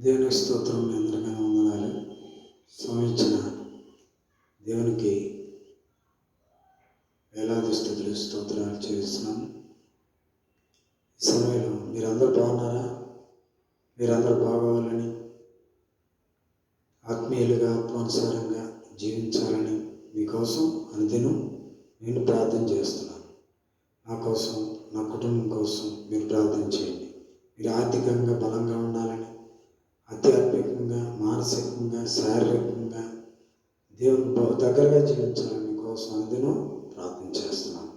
దేవుని స్తోత్రం మీ అందరికీ వందనాలు. సమయించిన దేవునికి వేలాది స్థుతులు స్తోత్రాలు చేస్తున్నాను ఈ సమయంలో మీరందరూ బాగున్నారా? మీరందరూ బాగోవాలని ఆత్మీయులుగా ఆత్మానుసారంగా జీవించాలని మీకోసం అనుదినం నేను ప్రార్థన చేస్తున్నాను. నా కోసం నా కుటుంబం కోసం మీరు ప్రార్థన చేయండి. మీరు ఆర్థికంగా బలంగా ఉండాలని మానసికంగా శారీరకంగా దేవుని బహు దగ్గరగా జీవించాలని కోసం అందును ప్రార్థన చేస్తున్నాం.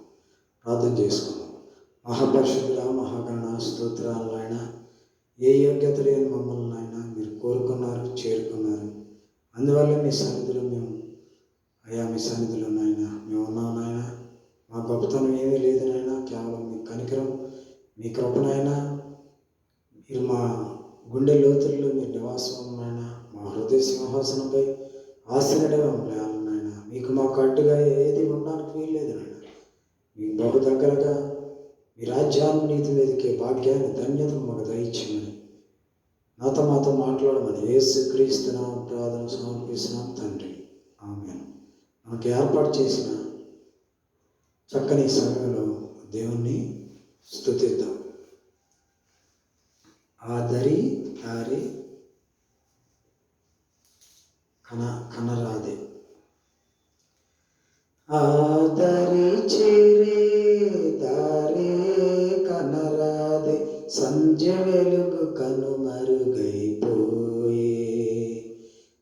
ప్రార్థన చేసుకున్నాం మహాపరిషుద్ధుల మహాగణ స్తోత్రాలు ఆయన ఏ యోగ్యత లేని మమ్మల్ని ఆయన మీరు కోరుకున్నారు చేరుకున్నారు. అందువల్ల మీ సన్నిధిలో మేము అయ్యా మీ సన్నిధిలో నాయన మేము ఉన్నాం నాయన. మా గొప్పతనం ఏమీ లేదు నాయన. కేవలం మీ కనికరం మీ కృపనైనా మీరు మా గుండె లోతుల్లో మీ నివాసం నాయన. మా హృదయ సింహాసనంపై ఆశ్రయడమే మమ్మల్ని నాయన. మీకు మాకు అడ్డుగా ఏది ఉండడానికి వీల్లేదు నాయన. మీకు బహు దగ్గరగా మీ రాజ్యాన్ని నీతి మీదకే భాగ్యాన్ని ధన్యత మాకు దయచేయమని. నాతో మాతో మాట్లాడమని ఏసు క్రీస్తున్నాం ప్రార్థన సమర్పిస్తున్నాం తండ్రి. ఆమె మనకు ఏర్పాటు చేసిన చక్కని సమయంలో దేవుణ్ణి స్తుతిద్దాం. ఆ దరి దారి కన కనరాదే. ఆదరి చేరే దారే కనరాదే. సంధ్య వెలుగు కనుమరుగైపోయే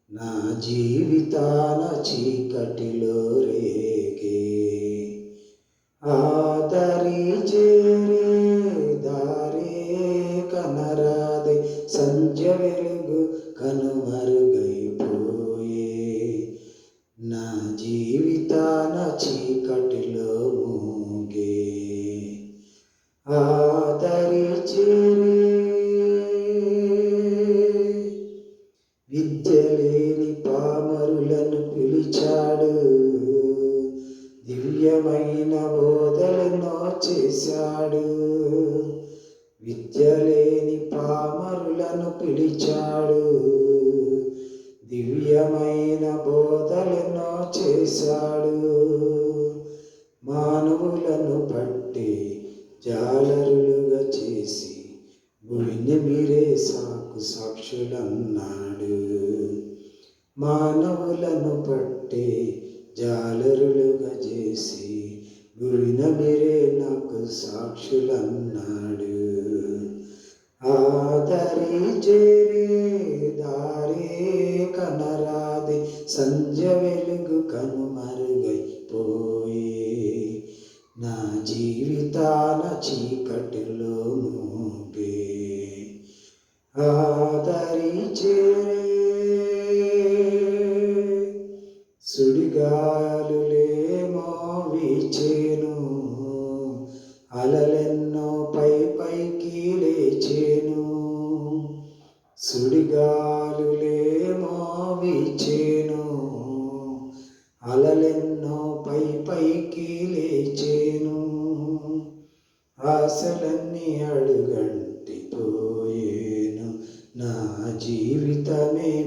నా జీవితాన చీకటిలో రే దివ్యమైన బోధలను చేశాడు. విద్య లేని పామరులను పిలిచాడు. దివ్యమైన బోధలను చేశాడు. మానవులను పట్టి జాలరులుగా చేసి భూమిని మీరే సాకు సాక్షులన్నాడు. మానవులను పట్టి జాలరులుగా చేసి గురిన మీరే నాకు సాక్షులన్నాడు. ఆదరి చేరే దారే కనరాది సంజ వెలుగు కనుమరుగైపోయి నా జీవితాన చీ అలలెన్నో పై పైకి లేచేను. ఆశలన్నీ అడుగంటిపోయేను. నా జీవితమే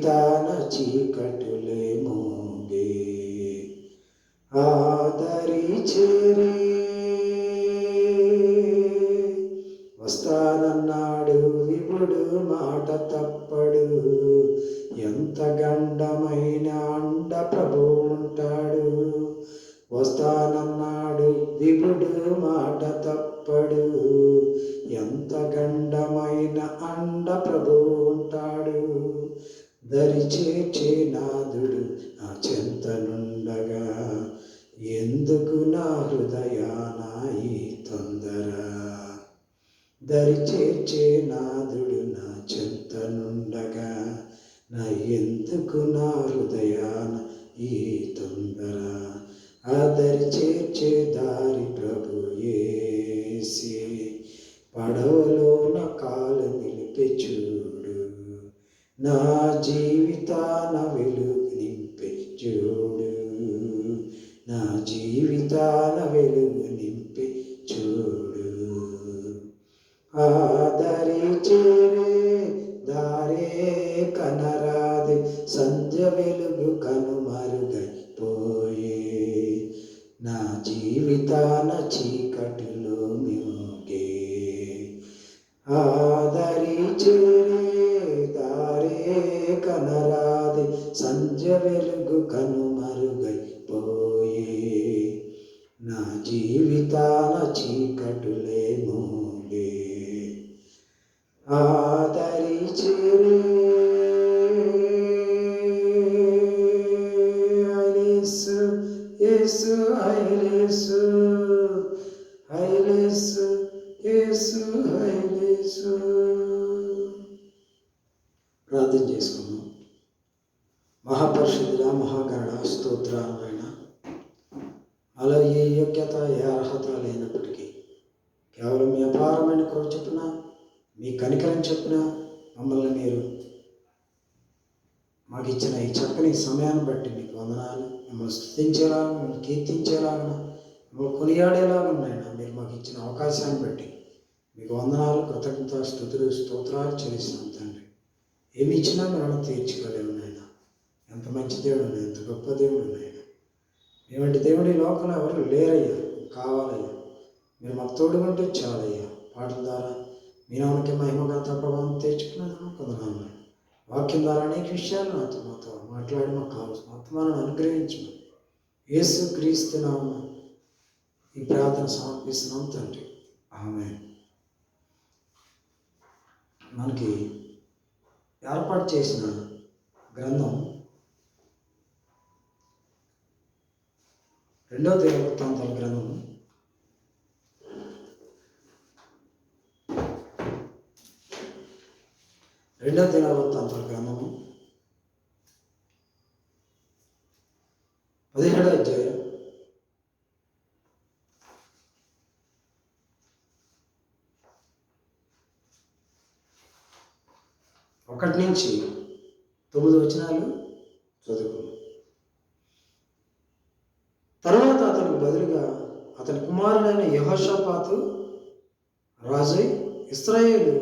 జీవితాన చీకటులే మోగే హృదయానాయి హృదయాన ఈ తొందర దరిచేర్చే నాదుడు నా చెంతనుండగా నా ఎందుకు నా హృదయాన ఈ తొందర? ఆదరి చేర్చే దారి ప్రభు ఏసి పడవలోన కాలు నిలిపి చూడు. నా జీవితాన వెలుగు జీవితాల వెలుగు నింపి చూడు. ఆదరి చేరే దారే కనరాది సంధ్య వెలుగు యేసు హైలేసు హైలేసు యేసు హైలేసు ప్రార్థన చేసుకున్నాం మహాపరిషుద్ధుల మహాగణ స్తోత్రాలైన అలా ఏ యోగ్యత ఏ అర్హత లేనప్పటికీ కేవలం మీ అపారమైన కోరు చెప్పిన మీ కనికరం చెప్పిన మమ్మల్ని మీరు మాకు ఇచ్చిన ఈ చక్కని సమయాన్ని బట్టి మీకు వందనాలు. మిమ్మల్ని స్థుతించేలాగా మిమ్మల్ని కీర్తించేలాగా మిమ్మల్ని కొనియాడేలాగా ఉన్నాయన. మీరు మాకు ఇచ్చిన అవకాశాన్ని బట్టి మీకు వందనాలు కృతజ్ఞత స్థుతులు స్తోత్రాలు చెల్లిస్తున్నాం తండ్రి. ఏమి ఇచ్చినా మనం తీర్చుకోలేము నాయన. ఎంత మంచి దేవుడు ఎంత గొప్ప దేవుడు నాయన మేమంటే దేవుడి లోకంలో ఎవరు లేరయ్యా. కావాలయ్యా. మీరు మాకు తోడుకుంటే చాలయ్యా. పాటల ద్వారా మీ నామకి మహిమగా ప్రభావం తెచ్చుకున్నాను కొందనాలు వాక్యం ద్వారా అనేక విషయాలు నాతో మాతో మాట్లాడి మాకు కావాల్సిన ఆత్మాలను అనుగ్రహించమని. యేసు క్రీస్తు నామ ఈ ప్రార్థన సమర్పిస్తున్నాం తండ్రి. ఆమె మనకి ఏర్పాటు చేసిన గ్రంథం రెండో దేవతాంతాల గ్రంథం రెండవ దినవృత్తాంతాల గ్రంథము పదిహేడవ అధ్యాయం. ఒకటి నుంచి తొమ్మిది వచనాలు చదువు తర్వాత అతనికి బదులుగా అతని కుమారుడైన యహోషపాతు రాజు ఇస్రాయేలు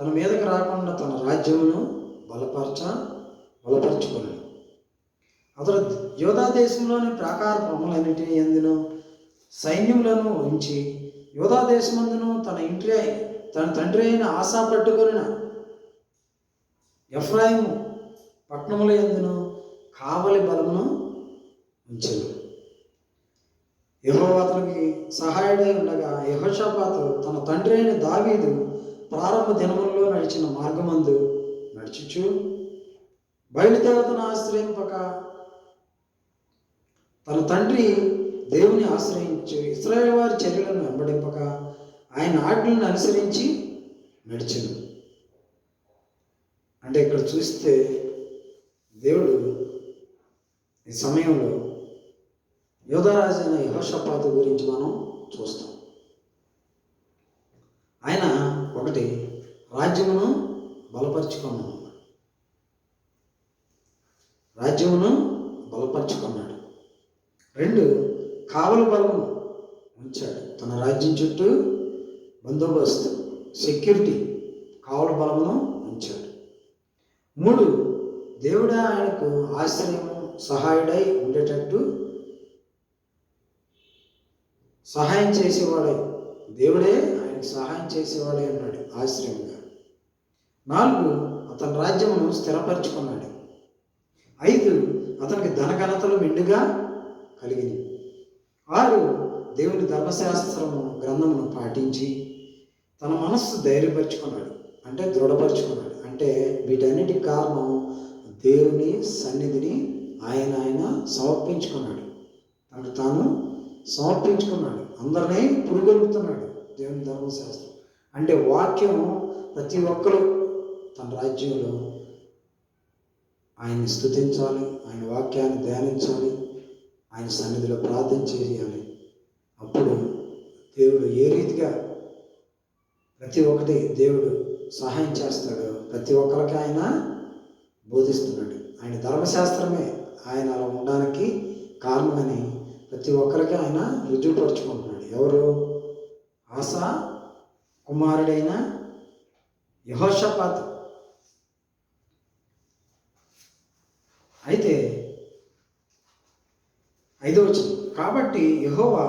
తన మీదకి రాకుండా తన రాజ్యమును బలపరచ బలపరచుకున్నాడు అతడు యోధా దేశంలోని ప్రాకార బొమ్మలన్నిటినీ ఎందును? సైన్యములను ఉంచి యోధా దేశమందును తన ఇంటి తన తండ్రి అయిన ఆశా పట్టుకొనిన. ఎఫ్రాయిము పట్టణముల ఎందును? కావలి బలమును ఉంచెను. యెహోవా అతనికి సహాయుడై ఉండగా యహోషపాతు తన తండ్రి అయిన దావీదు ప్రారంభ దినముల్లో నడిచిన మార్గమందు నడుచుచు బయలుదేవతను ఆశ్రయింపక తన తండ్రి దేవుని ఆశ్రయించు ఇస్రాయేల్ వారి చర్యలను వెంబడింపక ఆయన ఆజ్ఞలను అనుసరించి నడిచను. అంటే ఇక్కడ చూస్తే దేవుడు ఈ సమయంలో యోధరాజైన యహోషపాత గురించి మనం చూస్తాం. ఆయన ఒకటి రాజ్యమును బలపరుచుకున్నాడు. రాజ్యమును బలపరుచుకున్నాడు. రెండు కావలి బలమును ఉంచాడు. తన రాజ్యం చుట్టూ బందోబస్తు సెక్యూరిటీ కావలి బలమును ఉంచాడు. మూడు దేవుడు ఆయనకు ఆశ్రయము సహాయుడై ఉండేటట్టు సహాయం చేసేవాడే దేవుడే అతనికి సహాయం చేసేవాడే అన్నాడు ఆశ్రయంగా నాలుగు అతని రాజ్యమును స్థిరపరచుకున్నాడు. ఐదు అతనికి ధనఘనతలు మెండుగా కలిగినవి. ఆరు దేవుని ధర్మశాస్త్రము గ్రంథమును పాటించి తన మనస్సు ధైర్యపరుచుకున్నాడు అంటే దృఢపరుచుకున్నాడు. అంటే వీటన్నిటి కారణం దేవుని సన్నిధిని ఆయన ఆయన సమర్పించుకున్నాడు. తనకు తాను సమర్పించుకున్నాడు. అందరినీ పురుగొలుపుతున్నాడు. దేవుని ధర్మశాస్త్రం అంటే వాక్యం ప్రతి ఒక్కరు తన రాజ్యంలో ఆయన్ని స్థుతించాలి ఆయన వాక్యాన్ని ధ్యానించాలి ఆయన సన్నిధిలో ప్రార్థన చేయాలి. అప్పుడు దేవుడు ఏ రీతిగా ప్రతి ఒక్కటి దేవుడు సహాయం చేస్తాడు? ప్రతి ఒక్కరికి ఆయన బోధిస్తున్నాడు. ఆయన ధర్మశాస్త్రమే ఆయన అలా ఉండడానికి కారణమని ప్రతి ఒక్కరికి ఆయన రుజువుపరుచుకుంటున్నాడు. ఎవరు? ఆశ కుమారుడైన యహోషపాత్. అయితే ఐదో వచ్చింది కాబట్టి యహోవా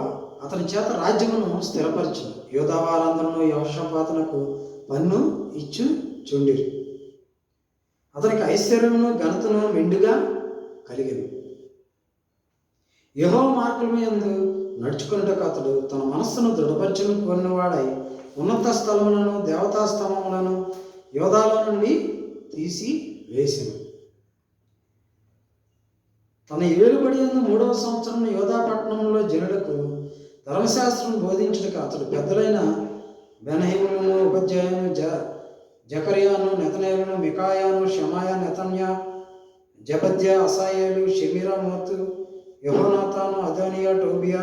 అతని చేత రాజ్యమును స్థిరపరచు. యోధావారందరూ యహోషపాతనకు పన్ను ఇచ్చు చుండిరి అతనికి ఐశ్వర్యమును ఘనతను మెండుగా కలిగింది యహో మార్గం మీద నడుచుకున్నటకు అతడు తన మనస్సును దృఢపరచును కోరినవాడై ఉన్నత స్థలములను దేవతా స్తంభములను యోధాల నుండి తీసి వేసింది తన ఏలుబడి ఉన్న మూడవ సంవత్సరం యోధాపట్నంలో జనులకు ధర్మశాస్త్రం బోధించడానికి అతడు పెద్దలైన బెనహిములను ఉపాధ్యాయును జ జకరియాను నెతనేయులను మికాయాను షమాయ నెతన్య జబద్య అసాయేలు షమీరా మోతు యహోనాథాను అదోనియా టోబియా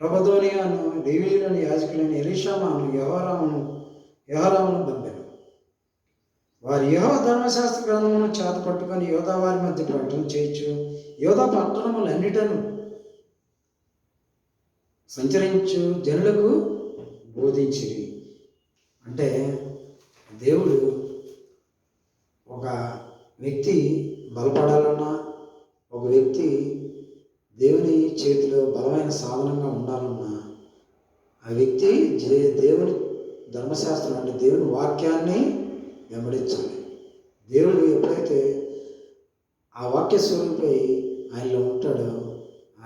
రబదోనియాను డేవీలను యాజకులను ఎలీషామాను యహోరామును యహోరామును పంపాను వారి యహో ధర్మశాస్త్ర గ్రంథమును చేత పట్టుకొని యోధా వారి మధ్య ప్రకటన చేయొచ్చు యోధా పట్టణములన్నిటను సంచరించు జనులకు బోధించిరి అంటే దేవుడు ఒక వ్యక్తి బలపడాలన్నా ఒక వ్యక్తి దేవుని చేతిలో బలమైన సాధనంగా ఉండాలన్నా ఆ వ్యక్తి దేవుని ధర్మశాస్త్రం అంటే దేవుని వాక్యాన్ని వెంబడించాలి. దేవుడు ఎప్పుడైతే ఆ వాక్య స్వరూపై ఆయనలో ఉంటాడో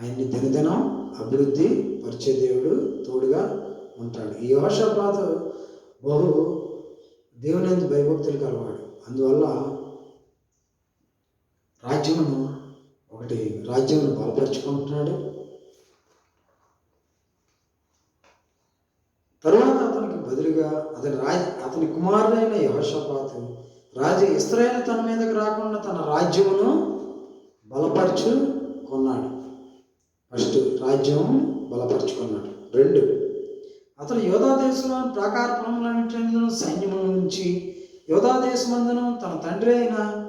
ఆయన్ని దినదినం అభివృద్ధి పరిచే దేవుడు తోడుగా ఉంటాడు. ఈ యోషపాత బహు దేవుని భయభక్తులు కలవాడు. అందువల్ల రాజ్యమును ఒకటి రాజ్యమును బలపరుచుకుంటున్నాడు. తరువాత అతనికి బదులుగా అతని రాజ అతని కుమారుడైన యహోషపాతు రాజు ఇస్రాయేల్ తన మీదకి రాకుండా తన రాజ్యమును బలపరచు కొన్నాడు. ఫస్ట్ రాజ్యం బలపరుచుకున్నాడు. రెండు అతను యోధా దేశంలో ప్రాకారపురములన్నింటిలో సైన్యముల నుంచి యోధాదేశమందును తన తండ్రి అయిన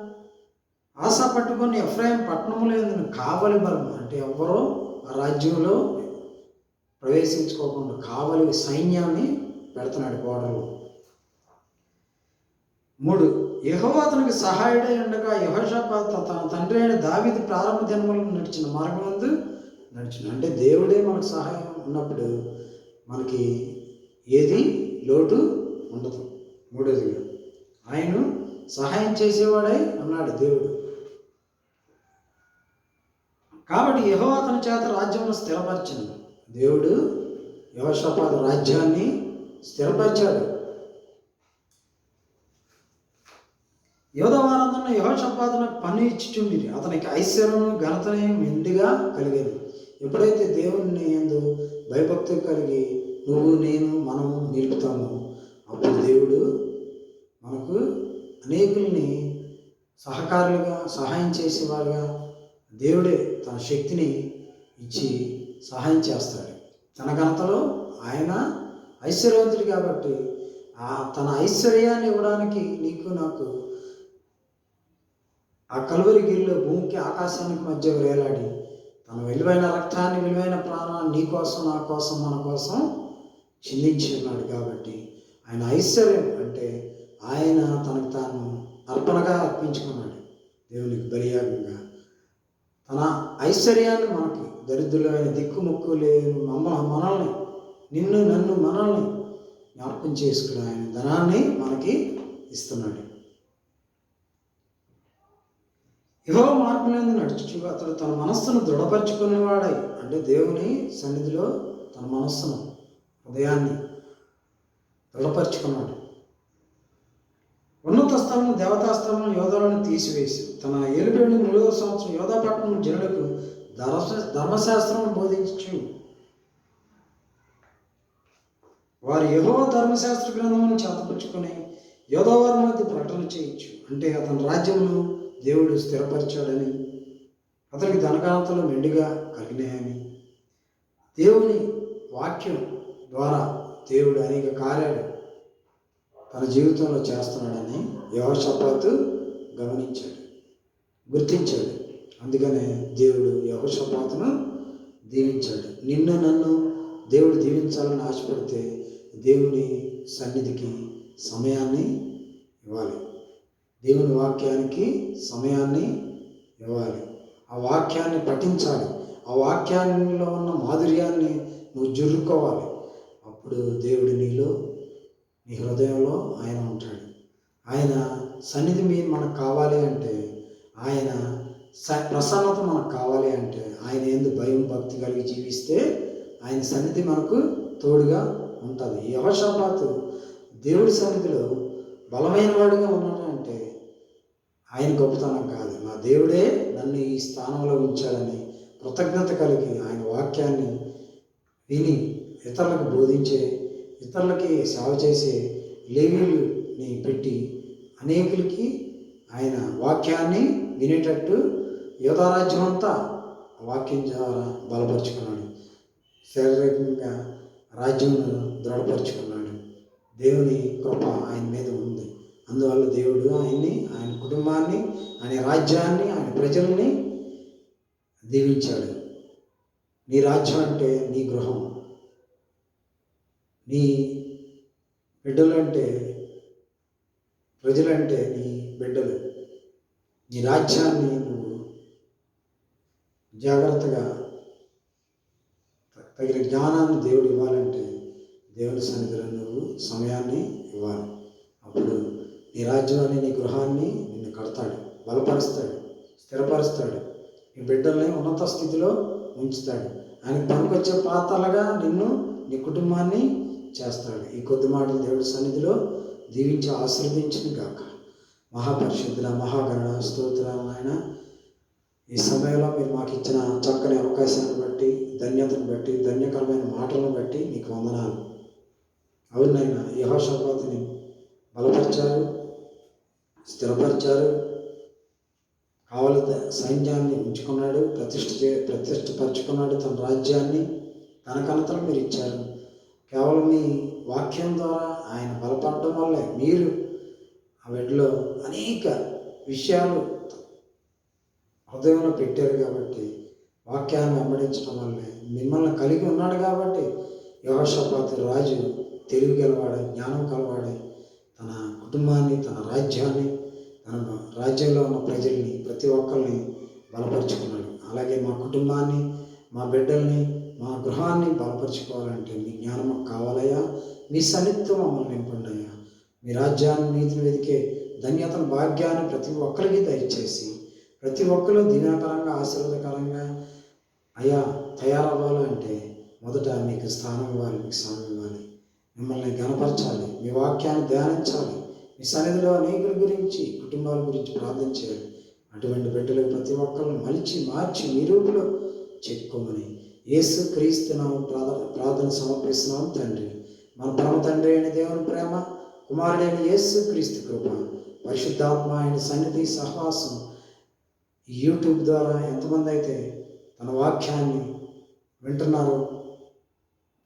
ఆశ పట్టుకొని ఎఫ్రాయిం పట్టణములో కావలి బలము. అంటే ఎవరో? ఆ రాజ్యంలో ప్రవేశించుకోకుండా కావలి సైన్యాన్ని పెడుతున్నాడు గోడలు మూడు యెహోవా అతనికి సహాయుడై ఉండగా యహోషాపాత్ తన తండ్రి అయిన దావిది ప్రారంభ జన్మలను నడిచిన మార్గం ముందు నడిచిన. అంటే దేవుడే మనకు సహాయం ఉన్నప్పుడు మనకి ఏది? లోటు ఉండదు. మూడోదిగా ఆయన సహాయం చేసేవాడై అన్నాడు దేవుడు. కాబట్టి యహో అతని చేత రాజ్యమును స్థిరపరిచింది దేవుడు యహోషపాద రాజ్యాన్ని స్థిరపరిచాడు. యోధవారందరూ యహోషపాదునకు పని ఇచ్చిచుండిరి. అతనికి ఐశ్వర్యము ఘనతని మెండుగా కలిగేది. ఎప్పుడైతే దేవుని ఎందు భయభక్తి కలిగి నువ్వు నేను మనము నిలుపుతాము అప్పుడు దేవుడు మనకు అనేకుల్ని సహకారులుగా సహాయం చేసేవారుగా దేవుడే. తన శక్తిని ఇచ్చి సహాయం చేస్తాడు. తన ఘనతలో ఆయన ఐశ్వర్యవంతుడు కాబట్టి ఆ తన ఐశ్వర్యాన్ని ఇవ్వడానికి నీకు నాకు ఆ కలువరి గిరిలో భూమికి ఆకాశానికి మధ్య వేలాడి తన విలువైన రక్తాన్ని విలువైన ప్రాణాన్ని నీ కోసం నా కోసం మన కోసం చిందించి ఉన్నాడు కాబట్టి ఆయన ఐశ్వర్యం అంటే ఆయన తనకు తాను అర్పణగా అర్పించుకున్నాడు. దేవునికి బలియాగంగా తన ఐశ్వర్యాన్ని మనకి దరిద్రులైన దిక్కుముక్కు లేని మమ్మ మనల్ని నిన్ను నన్ను మనల్ని జ్ఞాపకం చేసుకుని ఆయన ధనాన్ని మనకి ఇస్తున్నాడు. యహో మార్పులందు నడుచు అతడు తన మనస్సును దృఢపరుచుకునేవాడై అంటే దేవుని సన్నిధిలో తన మనస్సును హృదయాన్ని దృఢపరుచుకున్నాడు. ఉన్నత స్థానం దేవతా స్థలము యోధాలను తీసివేసి తన ఏలుబేడు మూడవ సంవత్సరం యోధాపట్నం జనులకు ధర్మ ధర్మశాస్త్రం బోధించు. వారు యహో ధర్మశాస్త్ర గ్రంథమును చేతపుచ్చుకొని యోధవారి మధ్య ప్రకటన చేయొచ్చు అంటే అతని రాజ్యమును దేవుడు స్థిరపరిచాడని అతనికి ధనకాంతలు మెండుగా కలిగినాయని. దేవుని వాక్యం ద్వారా దేవుడు అనేక కార్యాలు తన జీవితంలో చేస్తున్నాడని యహోషపాతు గమనించాడు గుర్తించాడు. అందుకనే దేవుడు యహోషపాతును దీవించాడు. నిన్ను నన్ను దేవుడు దీవించాలని ఆశపడితే దేవుని సన్నిధికి సమయాన్ని ఇవ్వాలి. దేవుని వాక్యానికి సమయాన్ని ఇవ్వాలి. ఆ వాక్యాన్ని పఠించాలి. ఆ వాక్యాల్లో ఉన్న మాధుర్యాన్ని నువ్వు జుర్రుకోవాలి అప్పుడు దేవుడు నీలో నీ హృదయంలో ఆయన ఉంటాడు. ఆయన సన్నిధి మీ మనకు కావాలి అంటే ఆయన స ప్రసన్నత మనకు కావాలి అంటే ఆయన ఎందు భయం భక్తి కలిగి జీవిస్తే ఆయన సన్నిధి మనకు తోడుగా ఉంటుంది. యహోషాపాతు దేవుడి సన్నిధిలో బలమైన వాడిగా ఉన్నాడు అంటే ఆయన గొప్పతనం కాదు. నా దేవుడే నన్ను ఈ స్థానంలో ఉంచాడని కృతజ్ఞత కలిగి ఆయన వాక్యాన్ని విని ఇతరులకు బోధించే ఇతరులకి సేవ చేసే లేవీలుని పెట్టి అనేకులకి ఆయన వాక్యాన్ని వినేటట్టు యోధారాజ్యం అంతా వాక్యం ద్వారా బలపరుచుకున్నాడు. శారీరకంగా రాజ్యంను దృఢపరుచుకున్నాడు. దేవుని కృప ఆయన మీద ఉంది. అందువల్ల దేవుడు ఆయన్ని ఆయన కుటుంబాన్ని ఆయన రాజ్యాన్ని ఆయన ప్రజల్ని దీవించాడు. నీ రాజ్యం అంటే నీ గృహం. నీ బిడ్డలంటే ప్రజలంటే నీ బిడ్డలు. నీ రాజ్యాన్ని నువ్వు జాగ్రత్తగా తగిన జ్ఞానాన్ని దేవుడు ఇవ్వాలంటే దేవుని సన్నిధిలో నువ్వు సమయాన్ని ఇవ్వాలి. అప్పుడు నీ రాజ్యాన్ని నీ గృహాన్ని నిన్ను కడతాడు బలపరుస్తాడు స్థిరపరుస్తాడు. నీ బిడ్డల్ని ఉన్నత స్థితిలో ఉంచుతాడు. ఆయన పనికొచ్చే పాత్రలుగా నిన్ను నీ కుటుంబాన్ని చేస్తాడు. ఈ కొద్ది మాటలు దేవుడి సన్నిధిలో దీవించి ఆశీర్వదించిన గాక. మహాపరిశుద్ధుల మహాగణ స్తోత్రం ఆయన ఈ సమయంలో మీరు మాకు ఇచ్చిన చక్కని అవకాశాన్ని బట్టి ధన్యతను బట్టి ధన్యకరమైన మాటలను బట్టి మీకు వందనాలు. అవునైనా యహోషపాతిని బలపరిచారు స్థిరపరిచారు కావలి సైన్యాన్ని ఉంచుకున్నాడు ప్రతిష్ఠ చే తన రాజ్యాన్ని తన కనతలు మీరు ఇచ్చారు. కేవలం మీ వాక్యం ద్వారా ఆయన బలపడటం వల్లే మీరు ఆ వెడ్లో అనేక విషయాలు హృదయంలో పెట్టారు కాబట్టి వాక్యాన్ని వెంబడించడం వల్లే మిమ్మల్ని కలిగి ఉన్నాడు కాబట్టి యోషపాతి రాజు తెలివి గలవాడు జ్ఞానం కలవాడే తన కుటుంబాన్ని తన రాజ్యాన్ని తన రాజ్యంలో ఉన్న ప్రజల్ని ప్రతి ఒక్కరిని బలపరుచుకున్నాడు. అలాగే మా కుటుంబాన్ని మా బిడ్డల్ని మా గృహాన్ని బలపరచుకోవాలంటే మీ జ్ఞానం మాకు కావాలయ్యా. మీ సన్నిధితో మమ్మల్ని నింపండి అయ్యా మీ రాజ్యాన్ని నీతిని వెతికే ధన్యతను భాగ్యాన్ని ప్రతి ఒక్కరికి దయచేసి ప్రతి ఒక్కరు దినాకరంగా ఆశీర్వాదకరంగా అయ్యా తయారవ్వాలంటే మొదట మీకు స్థానం ఇవ్వాలి మీకు స్థానం ఇవ్వాలి. మిమ్మల్ని గనపరచాలి మీ వాక్యాన్ని ధ్యానించాలి. మీ సన్నిధిలో అనేకుల గురించి కుటుంబాల గురించి ప్రార్థించాలి అటువంటి బిడ్డలు ప్రతి ఒక్కరిని మలిచి మార్చి మీ రూపులో చెప్పుకోమని యేసు క్రీస్తున్నాం ప్రార్థన ప్రార్థన సమర్పిస్తున్నాం తండ్రి. మన పరమ తండ్రి అయిన దేవుని ప్రేమ కుమారుడైన యేసు క్రీస్తు కృప పరిశుద్ధాత్మ ఆయన సన్నిధి సహవాసం యూట్యూబ్ ద్వారా ఎంతమంది అయితే తన వాక్యాన్ని వింటున్నారో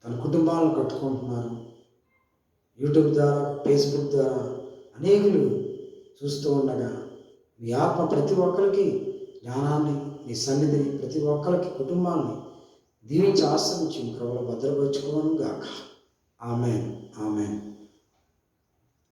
తన కుటుంబాలను కట్టుకుంటున్నారు యూట్యూబ్ ద్వారా ఫేస్బుక్ ద్వారా అనేకులు చూస్తూ ఉండగా మీ ఆత్మ ప్రతి ఒక్కరికి జ్ఞానాన్ని మీ సన్నిధిని ప్రతి ఒక్కరికి కుటుంబాన్ని దీవించి ఆశ్రమించి కృపలో భద్రపరుచుకోవడం గాక ఆమె ఆమెన్.